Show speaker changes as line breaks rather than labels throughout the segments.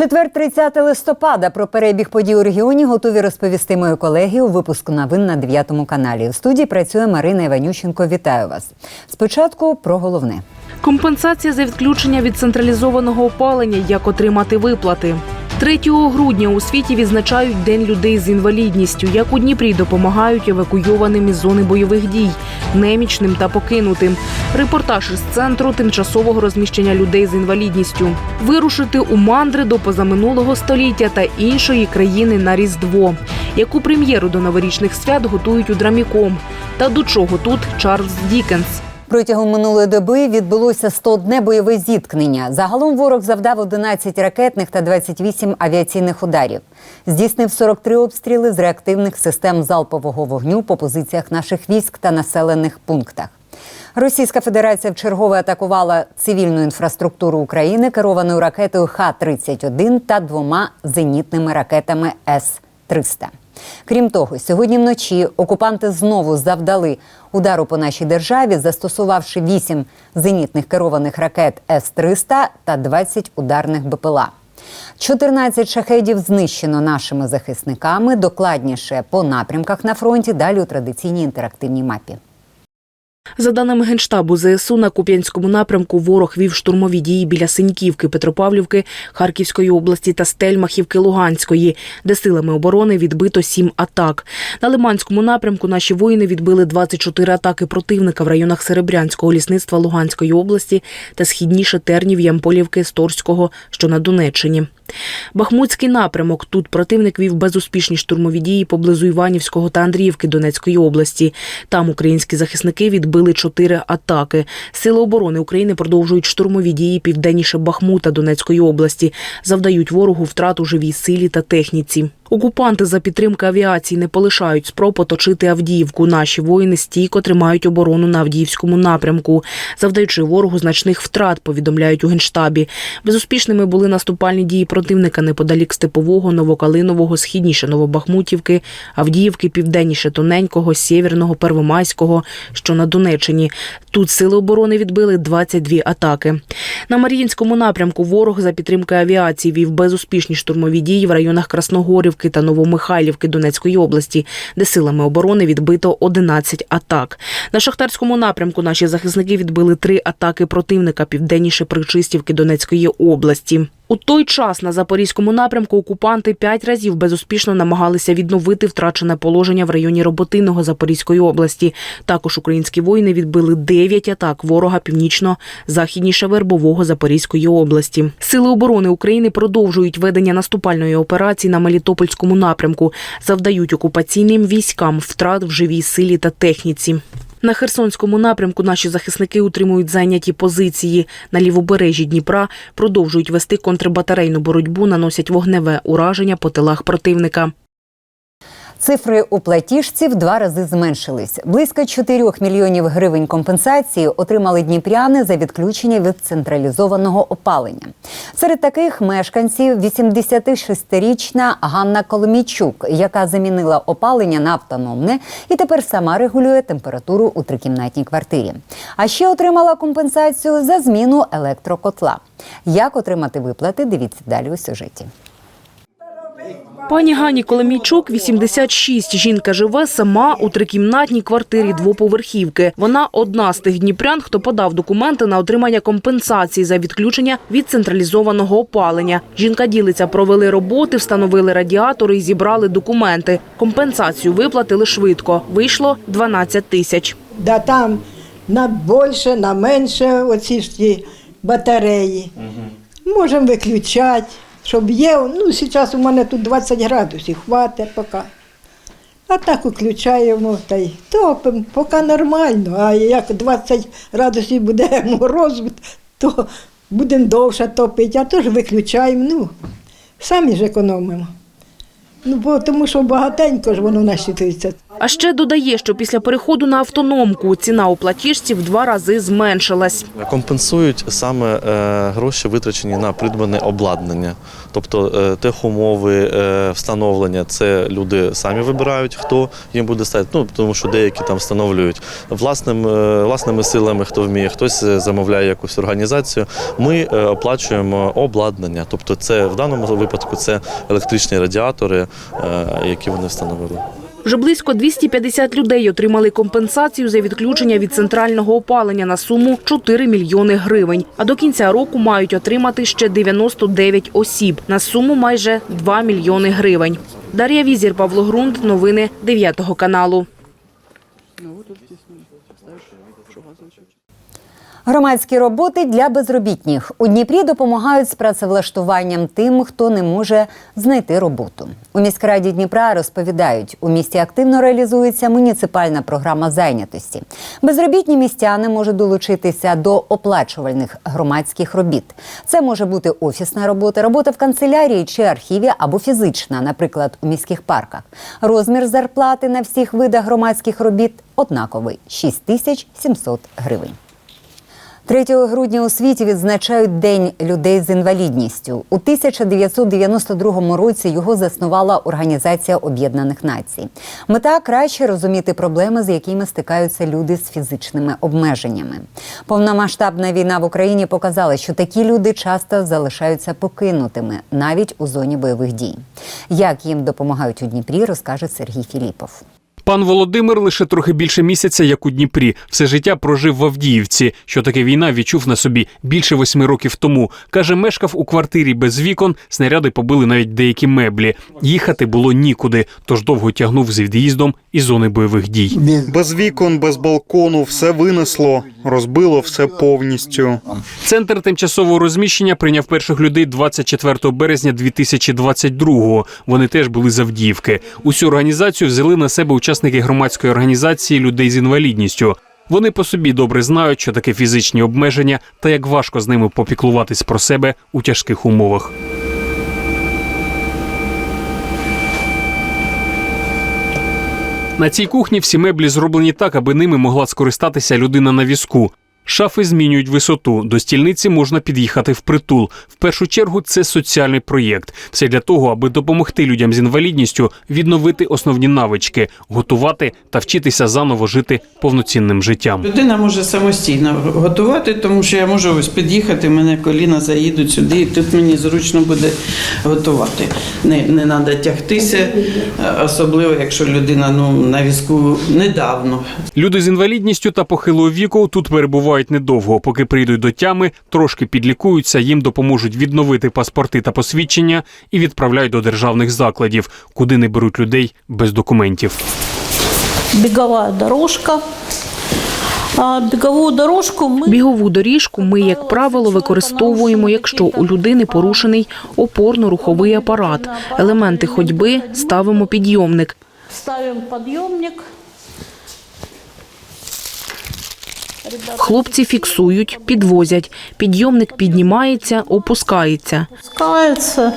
Четвер, 30 листопада. Про перебіг подій у регіоні готові розповісти мої колеги у випуску новин на 9 каналі. У студії працює Марина Іванющенко. Вітаю вас. Спочатку про головне.
Компенсація за відключення від централізованого опалення. Як отримати виплати? 3 грудня у світі відзначають День людей з інвалідністю. Як у Дніпрі допомагають евакуйованим із зони бойових дій, немічним та покинутим. Репортаж із центру тимчасового розміщення людей з інвалідністю. Вирушити у мандри до позаминулого століття та іншої країни на Різдво. Яку прем'єру до новорічних свят готують у драміком? Та до чого тут Чарльз Дікенс?
Протягом минулої доби відбулося 101 бойове зіткнення. Загалом ворог завдав 11 ракетних та 28 авіаційних ударів. Здійснив 43 обстріли з реактивних систем залпового вогню по позиціях наших військ та населених пунктах. Російська Федерація вчергове атакувала цивільну інфраструктуру України керованою ракетою Х-31 та двома зенітними ракетами С-300. Крім того, сьогодні вночі окупанти знову завдали удару по нашій державі, застосувавши 8 зенітних керованих ракет С-300 та 20 ударних БПЛА. 14 шахедів знищено нашими захисниками. Докладніше по напрямках на фронті. Далі у традиційній інтерактивній мапі.
За даними Генштабу ЗСУ, на Куп'янському напрямку ворог вів штурмові дії біля Синьківки, Петропавлівки, Харківської області та Стельмахівки Луганської, де силами оборони відбито сім атак. На Лиманському напрямку наші воїни відбили 24 атаки противника в районах Серебрянського лісництва Луганської області та східніше Тернів, Ямполівки, Сторського, що на Донеччині. Бахмутський напрямок. Тут противник вів безуспішні штурмові дії поблизу Іванівського та Андріївки Донецької області. Там українські захисники відбили чотири атаки. Сили оборони України продовжують штурмові дії південніше Бахмута Донецької області, завдають ворогу втрат у живій силі та техніці. Окупанти за підтримки авіації не полишають спроб оточити Авдіївку. Наші воїни стійко тримають оборону на Авдіївському напрямку, завдаючи ворогу значних втрат, повідомляють у генштабі. Безуспішними були наступальні дії противника неподалік Степового, Новокалинового, східніше Новобахмутівки, Авдіївки, південніше Тоненького, Сєвєрного, Первомайського, що на Донеччині. Тут сили оборони відбили 22 атаки. На Мар'їнському напрямку ворог за підтримки авіації вів безуспішні штурмові дії в районах Красногорівки та Новомихайлівки Донецької області, де силами оборони відбито 11 атак. На Шахтарському напрямку наші захисники відбили три атаки противника південніше Причистівки Донецької області. У той час на запорізькому напрямку окупанти п'ять разів безуспішно намагалися відновити втрачене положення в районі Роботиного Запорізької області. Також українські воїни відбили дев'ять атак ворога північно-західніше Вербового Запорізької області. Сили оборони України продовжують ведення наступальної операції на Мелітопольському напрямку, завдають окупаційним військам втрат в живій силі та техніці. На Херсонському напрямку наші захисники утримують зайняті позиції. На лівобережжі Дніпра продовжують вести контрбатарейну боротьбу, наносять вогневе ураження по тилах противника.
Цифри у платіжці в два рази зменшились. Близько 4 мільйонів гривень компенсації отримали дніпряни за відключення від централізованого опалення. Серед таких мешканців 86-річна Ганна Коломійчук, яка замінила опалення на автономне і тепер сама регулює температуру у трикімнатній квартирі. А ще отримала компенсацію за зміну електрокотла. Як отримати виплати? Дивіться далі у сюжеті.
Пані Гані Коломійчук, 86. Жінка живе сама у трикімнатній квартирі двоповерхівки. Вона одна з тих дніпрян, хто подав документи на отримання компенсації за відключення від централізованого опалення. Жінка ділиться, провели роботи, встановили радіатори і зібрали документи. Компенсацію виплатили швидко. Вийшло 12 тисяч.
Да там на більше, на менше оці ж ті батареї. Можемо виключати, щоб є. Ну, зараз у мене тут 20 градусів, хватить поки. А так виключаємо та й топимо, поки нормально. А як 20 градусів буде мороз, то будемо довше топити, а то ж виключаємо. Ну, самі ж економимо. Ну, бо, тому що багатенько ж воно насчитується.
А ще додає, що після переходу на автономку ціна у платіжці в два рази зменшилась.
Компенсують саме е, гроші, витрачені на придбане обладнання, тобто е, техумови, е, встановлення. Це люди самі вибирають, хто їм буде ставити. Ну тому що деякі там встановлюють власним, власними силами, хто вміє, хтось замовляє якусь організацію. Ми оплачуємо обладнання, тобто це в даному випадку це електричні радіатори, які вони встановили.
Вже близько 250 людей отримали компенсацію за відключення від центрального опалення на суму 4 мільйони гривень. А до кінця року мають отримати ще 99 осіб на суму майже 2 мільйони гривень. Дар'я Візір, Павло Грунд, Новини 9 каналу.
Громадські роботи для безробітних у Дніпрі допомагають з працевлаштуванням тим, хто не може знайти роботу. У міськраді Дніпра розповідають, у місті активно реалізується муніципальна програма зайнятості. Безробітні містяни можуть долучитися до оплачувальних громадських робіт. Це може бути офісна робота, робота в канцелярії чи архіві або фізична, наприклад, у міських парках. Розмір зарплати на всіх видах громадських робіт однаковий 6700 гривень. 3 грудня у світі відзначають День людей з інвалідністю. У 1992 році його заснувала Організація Об'єднаних Націй. Мета краще розуміти проблеми, з якими стикаються люди з фізичними обмеженнями. Повномасштабна війна в Україні показала, що такі люди часто залишаються покинутими навіть у зоні бойових дій. Як їм допомагають у Дніпрі, розкаже Сергій Філіпов.
Пан Володимир лише трохи більше місяця, як у Дніпрі, все життя прожив в Авдіївці. Що таке війна відчув на собі більше восьми років тому. каже, мешкав у квартирі без вікон. Снаряди побили навіть деякі меблі. Їхати було нікуди, тож довго тягнув з від'їздом із зони бойових дій.
Без вікон, без балкону, все винесло, розбило все повністю.
Центр тимчасового розміщення прийняв перших людей 24 березня 2022-го. Вони теж були з Авдіївки. Усю організацію взяли на себе учасники громадської організації людей з інвалідністю. Вони по собі добре знають, що таке фізичні обмеження та як важко з ними попіклуватись про себе у тяжких умовах. На цій кухні всі меблі зроблені так, аби ними могла скористатися людина на візку. Шафи змінюють висоту. До стільниці можна під'їхати впритул. В першу чергу це соціальний проєкт. Все для того, аби допомогти людям з інвалідністю відновити основні навички, готувати та вчитися заново жити повноцінним життям.
Людина може самостійно готувати, тому що я можу ось під'їхати, мене коліна заїдуть сюди, і тут мені зручно буде готувати. Не, не треба тягтися, особливо якщо людина ну, на візку недавно.
Люди з інвалідністю та похилого віку тут перебувають недовго, поки прийдуть до тями, трошки підлікуються, їм допоможуть відновити паспорти та посвідчення і відправляють до державних закладів, куди не беруть людей без документів.
беговая дорожка. А беговую дорожку мы
Бігову доріжку ми, як правило, використовуємо, якщо у людини порушений опорно-руховий апарат. Елементи ходьби ставимо підйомник.
ставим подъемник.
Хлопці фіксують, підвозять. Підйомник піднімається, опускається.
Спускается.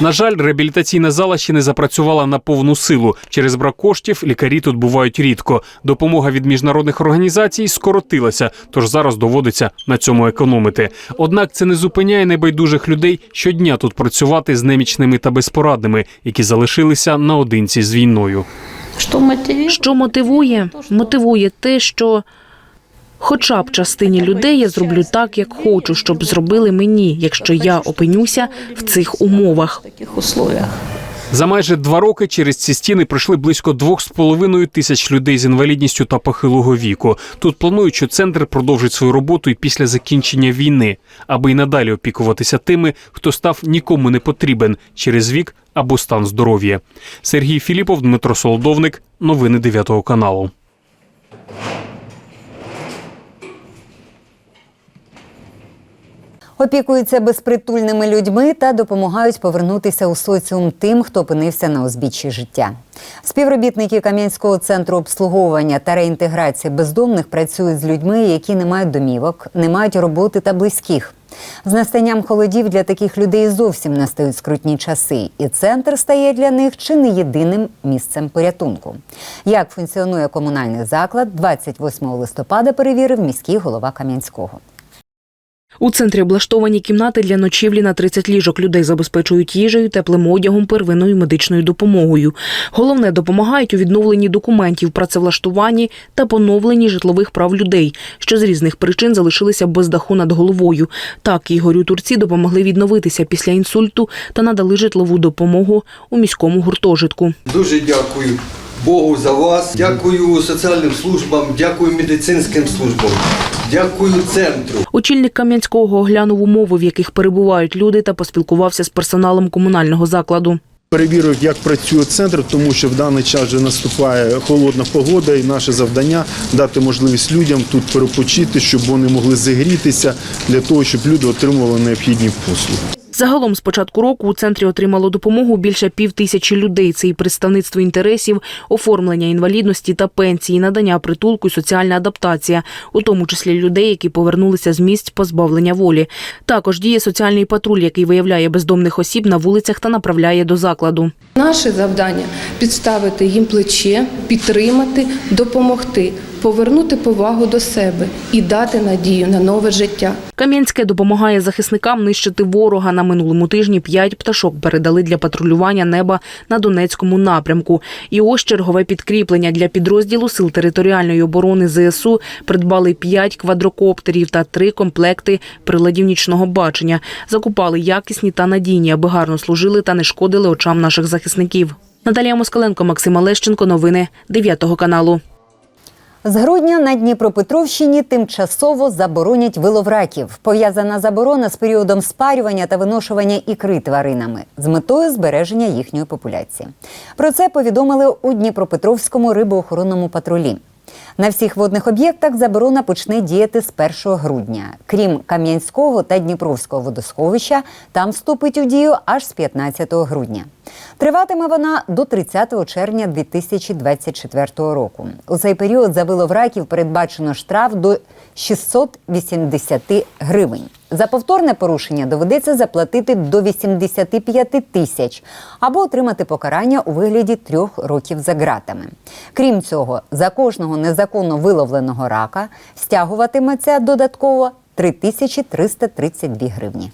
На жаль, реабілітаційна зала ще не запрацювала на повну силу. Через брак коштів лікарі тут бувають рідко. Допомога від міжнародних організацій скоротилася, тож зараз доводиться на цьому економити. Однак це не зупиняє небайдужих людей щодня тут працювати з немічними та безпорадними, які залишилися наодинці з війною.
Что мотивирует?
Що мотивує? Мотивує те, що хоча б частині людей я зроблю так, як хочу, щоб зробили мені, якщо я опинюся в цих умовах.
За майже два роки через ці стіни пройшли близько двох з половиною тисяч людей з інвалідністю та похилого віку. Тут планують, що центр продовжить свою роботу і після закінчення війни, аби й надалі опікуватися тими, хто став нікому не потрібен через вік або стан здоров'я. Сергій Філіпов, Дмитро Солодовник. Новини 9 каналу.
Опікуються безпритульними людьми та допомагають повернутися у соціум тим, хто опинився на узбіччі життя. Співробітники Кам'янського центру обслуговування та реінтеграції бездомних працюють з людьми, які не мають домівок, не мають роботи та близьких. З настанням холодів для таких людей зовсім настають скрутні часи, і центр стає для них чи не єдиним місцем порятунку. Як функціонує комунальний заклад, 28 листопада перевірив міський голова Кам'янського.
У центрі облаштовані кімнати для ночівлі на 30 ліжок. Людей забезпечують їжею, теплим одягом, первинною медичною допомогою. Головне, допомагають у відновленні документів, працевлаштуванні та поновленні житлових прав людей, що з різних причин залишилися без даху над головою. Так Ігорю Турці допомогли відновитися після інсульту та надали житлову допомогу у міському гуртожитку.
Дуже дякую Богу за вас, дякую соціальним службам, дякую медицинським службам, дякую центру.
Очільник Кам'янського оглянув умови, в яких перебувають люди, та поспілкувався з персоналом комунального закладу.
Перевірив, як працює центр, тому що в даний час вже наступає холодна погода, і наше завдання дати можливість людям тут перепочити, щоб вони могли зігрітися для того, щоб люди отримували необхідні послуги.
Загалом з початку року у центрі отримало допомогу більше пів тисячі людей. Це і представництво інтересів, оформлення інвалідності та пенсії, надання притулку і соціальна адаптація, у тому числі людей, які повернулися з місць позбавлення волі. Також діє соціальний патруль, який виявляє бездомних осіб на вулицях та направляє до закладу.
Наше завдання підставити їм плече, підтримати, допомогти, повернути повагу до себе і дати надію на нове життя.
Кам'янське допомагає захисникам нищити ворога. На минулому тижні п'ять пташок передали для патрулювання неба на Донецькому напрямку. І ось чергове підкріплення для підрозділу сил територіальної оборони ЗСУ придбали п'ять квадрокоптерів та три комплекти приладів нічного бачення. Закупали якісні та надійні, аби гарно служили та не шкодили очам наших захисників. Наталія Москаленко, Максим Олещенко. Новини 9 каналу.
З грудня на Дніпропетровщині тимчасово заборонять вилов раків. Пов'язана заборона з періодом спарювання та виношування ікри тваринами з метою збереження їхньої популяції. Про це повідомили у Дніпропетровському рибоохоронному патрулі. На всіх водних об'єктах заборона почне діяти з 1 грудня. Крім Кам'янського та Дніпровського водосховища, там вступить у дію аж з 15 грудня. Триватиме вона до 30 червня 2024 року. У цей період за вилов раків передбачено штраф до 680 гривень. За повторне порушення доведеться заплатити до 85 тисяч або отримати покарання у вигляді трьох років за ґратами. Крім цього, за кожного незаконно виловленого рака стягуватиметься додатково 3332 гривні.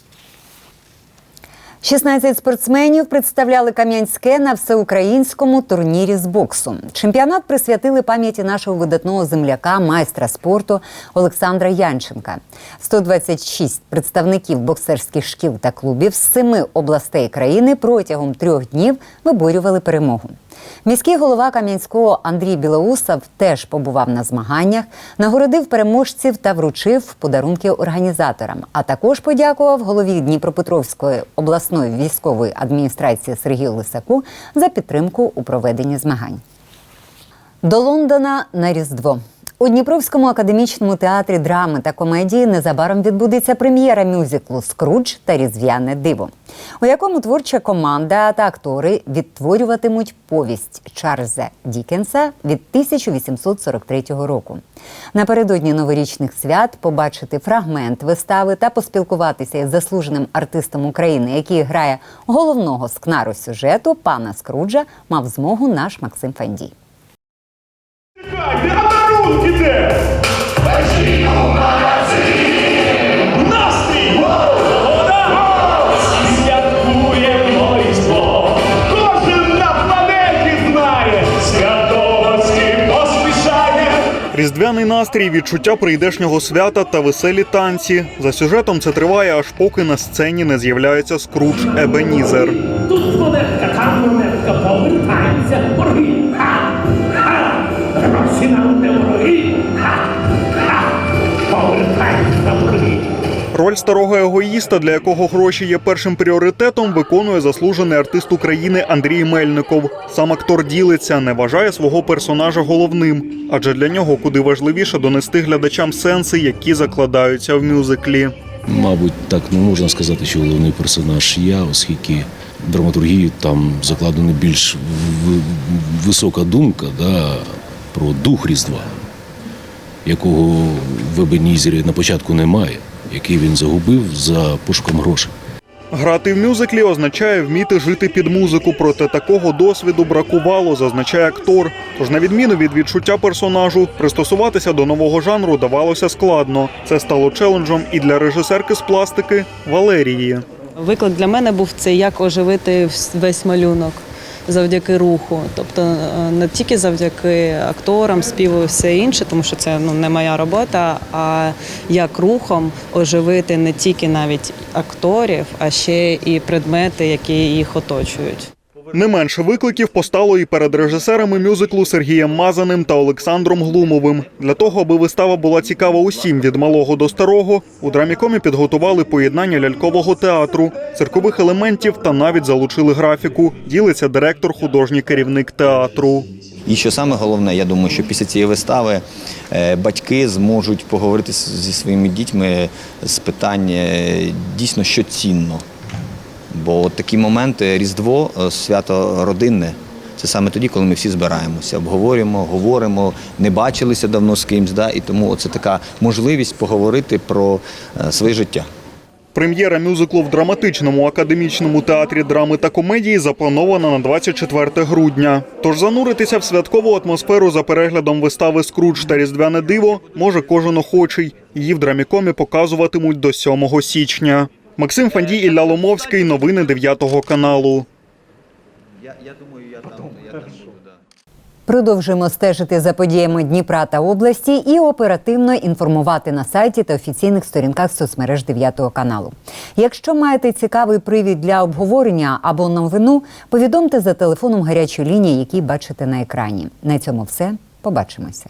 16 спортсменів представляли Кам'янське на всеукраїнському турнірі з боксу. Чемпіонат присвятили пам'яті нашого видатного земляка, майстра спорту Олександра Янченка. 126 представників боксерських шкіл та клубів з семи областей країни протягом трьох днів виборювали перемогу. Міський голова Кам'янського Андрій Білоусов теж побував на змаганнях, нагородив переможців та вручив подарунки організаторам. А також подякував голові Дніпропетровської обласної військової адміністрації Сергію Лисаку за підтримку у проведенні змагань. До Лондона на Різдво. У Дніпровському академічному театрі драми та комедії незабаром відбудеться прем'єра мюзиклу Скрудж та Різдвяне диво, у якому творча команда та актори відтворюватимуть повість Чарльза Дікенса від 1843 року. Напередодні новорічних свят побачити фрагмент вистави та поспілкуватися із заслуженим артистом України, який грає головного скнару сюжету пана Скруджа, мав змогу наш Максим Фандій.
Настрій! Вода! Різдво! Кожен на планеті знає! Святовості поспішає!
Різдвяний настрій, відчуття прийдешнього свята та веселі танці. За сюжетом це триває, аж поки на сцені не з'являється скрудж Ебенізер.
Тут монетка, там монетка, повертається борги! Ха! Ха! Гроші нам
Роль старого егоїста, для якого гроші є першим пріоритетом, виконує заслужений артист України Андрій Мельников. Сам актор ділиться, не вважає свого персонажа головним, адже для нього куди важливіше донести глядачам сенси, які закладаються в мюзиклі.
Мабуть, так не можна сказати, що головний персонаж я, оскільки в драматургії там закладена більш висока думка да, про дух Різдва, якого в Ебенізері на початку немає. Який він загубив за пошуком грошей.
Грати в мюзиклі означає вміти жити під музику, проте такого досвіду бракувало, зазначає актор. Тож, на відміну від відчуття персонажу, пристосуватися до нового жанру давалося складно. Це стало челенджем і для режисерки з пластики Валерії.
Виклик для мене був це як оживити весь малюнок завдяки руху. Тобто е, не тільки завдяки акторам, співу і все інше, тому що це ну, не моя робота, а як рухом оживити не тільки навіть акторів, а ще і предмети, які їх оточують.
Не менше викликів постало і перед режисерами мюзиклу Сергієм Мазаним та Олександром Глумовим. Для того, аби вистава була цікава усім від малого до старого, у драмікомі підготували поєднання лялькового театру, циркових елементів та навіть залучили графіку. Ділиться директор, художній керівник театру.
І що саме головне, я думаю, що після цієї вистави е, батьки зможуть поговорити зі своїми дітьми з питань е, дійсно, що цінно. Бо от такі моменти Різдво, е, свято родинне. Це саме тоді, коли ми всі збираємося, обговорюємо, говоримо, не бачилися давно з кимсь, да? і тому це така можливість поговорити про е, своє життя.
Прем'єра мюзиклу в драматичному академічному театрі драми та комедії запланована на 24 грудня. Тож зануритися в святкову атмосферу за переглядом вистави Скрудж та Різдвяне диво може кожен охочий. Її в драмікомі показуватимуть до 7 січня. Максим Фандій Ілля Ломовський. Новини 9 каналу.
Продовжуємо стежити за подіями Дніпра та області і оперативно інформувати на сайті та офіційних сторінках соцмереж 9 каналу. Якщо маєте цікавий привід для обговорення або новину, повідомте за телефоном гарячої лінії, який бачите на екрані. На цьому все. Побачимося.